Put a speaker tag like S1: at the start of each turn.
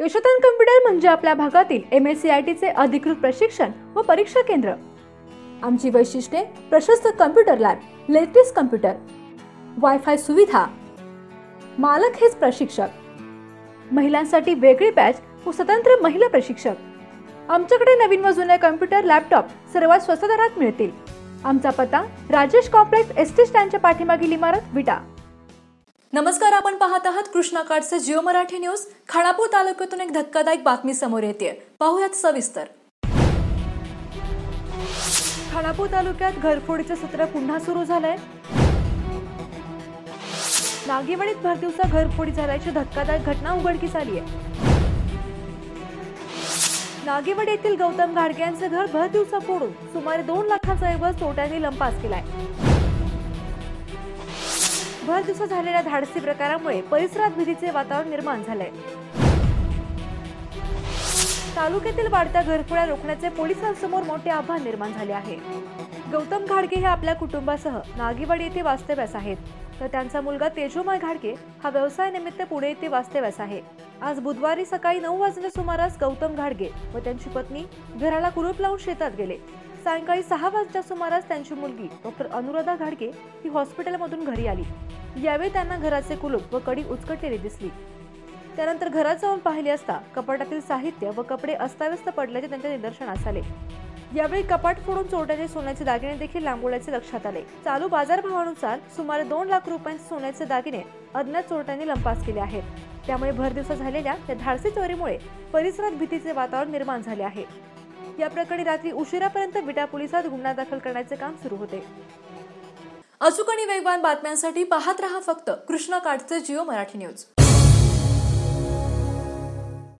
S1: Yashodhan computer म्हणजे आपल्या भागातील एम एस सी आय टीचे अधिकृत प्रशिक्षण व परीक्षा केंद्र. आमची वैशिष्ट्ये प्रशस्त computer lab latest computer wifi सुविधा मालक हेच प्रशिक्षक. महिलांसाठी वेगळी बॅच व स्वतंत्र महिला प्रशिक्षक. आमच्याकडे नवीन व जुने कम्प्युटर लॅपटॉप सर्वात स्वस्त दरात मिळतील. आमचा पत्ता राजेश कॉम्प्लेक्स एस टी स्टँडच्या पाठीमागील इमारत विटा. नमस्कार आपण पाहत आहात कृष्णा कार्डचे जिओ मराठी न्यूज. खानापूर तालुक्यातून एक धक्कादायक बातमी समोर येते. पाहुयात सविस्तर. खानापूर तालुक्यात घरफोडीचे सत्र पुन्हा सुरू झालंय. नागेवाडीत भरदिवसा घरफोडी झाल्याची धक्कादायक घटना उघडकीस आली आहे. नागेवाडी येथील गौतम घाडगे यांचं घर भर दिवसा फोडून सुमारे दोन लाखांचा ऐवज तोट्याने लंपास केलाय. भर दिवसा झालेल्या धाडसी प्रकारामुळे परिसरात भीतीचे वातावरण निर्माण झालंय. तालुक्यातील वाढत्या घरफोड्या रोखण्याचे पोलिसांसमोर मोठे आव्हान निर्माण झाले आहे. गौतम घाडगे हे आपल्या कुटुंबासह नागीवाडी येथे वास्तव्यास आहेत. तर त्यांचा मुलगा तेजोमय घाडगे हा व्यवसायानिमित्त पुणे येथे वास्तव्यास आहे. आज बुधवारी सकाळी नऊ वाजण्याच्या सुमारास गौतम घाडगे व त्यांची पत्नी घराला कुलूप लावून शेतात गेले. सायंकाळी सहा वाजच्या सुमारास त्यांची मुलगी डॉक्टर अनुराधा घाडगे ही हॉस्पिटलमधून घरी आली. यावेळी त्यांना घराचे कुलूप व कडी उचकटलेली दिसली. त्यानंतर घरात जाऊन पाहिले असता कपाटातील साहित्य व कपडे अस्ताव्यस्त पडल्याचे त्यांच्या निदर्शनास आले. यावेळी कपाट फोडून चोरट्याचे सोन्याचे दागिने देखील लांबवल्याचे लक्षात आले. चालू बाजारभावानुसार सुमारे दोन लाख रुपयांचे सोन्याचे दागिने अज्ञात चोरट्यांनी लंपास केले आहेत. त्यामुळे भरदिवसा झालेल्या या धाडसी चोरीमुळे परिसरात भीतीचे वातावरण निर्माण झाले आहे. या प्रकरणी रात्री उशिरापर्यंत विटा पोलिसात गुन्हा दाखल करण्याचे काम सुरू होते. अचूक आणि वेगवान बातम्यांसाठी पाहत रहा फक्त कृष्णा काठचे जिओ मराठी न्यूज.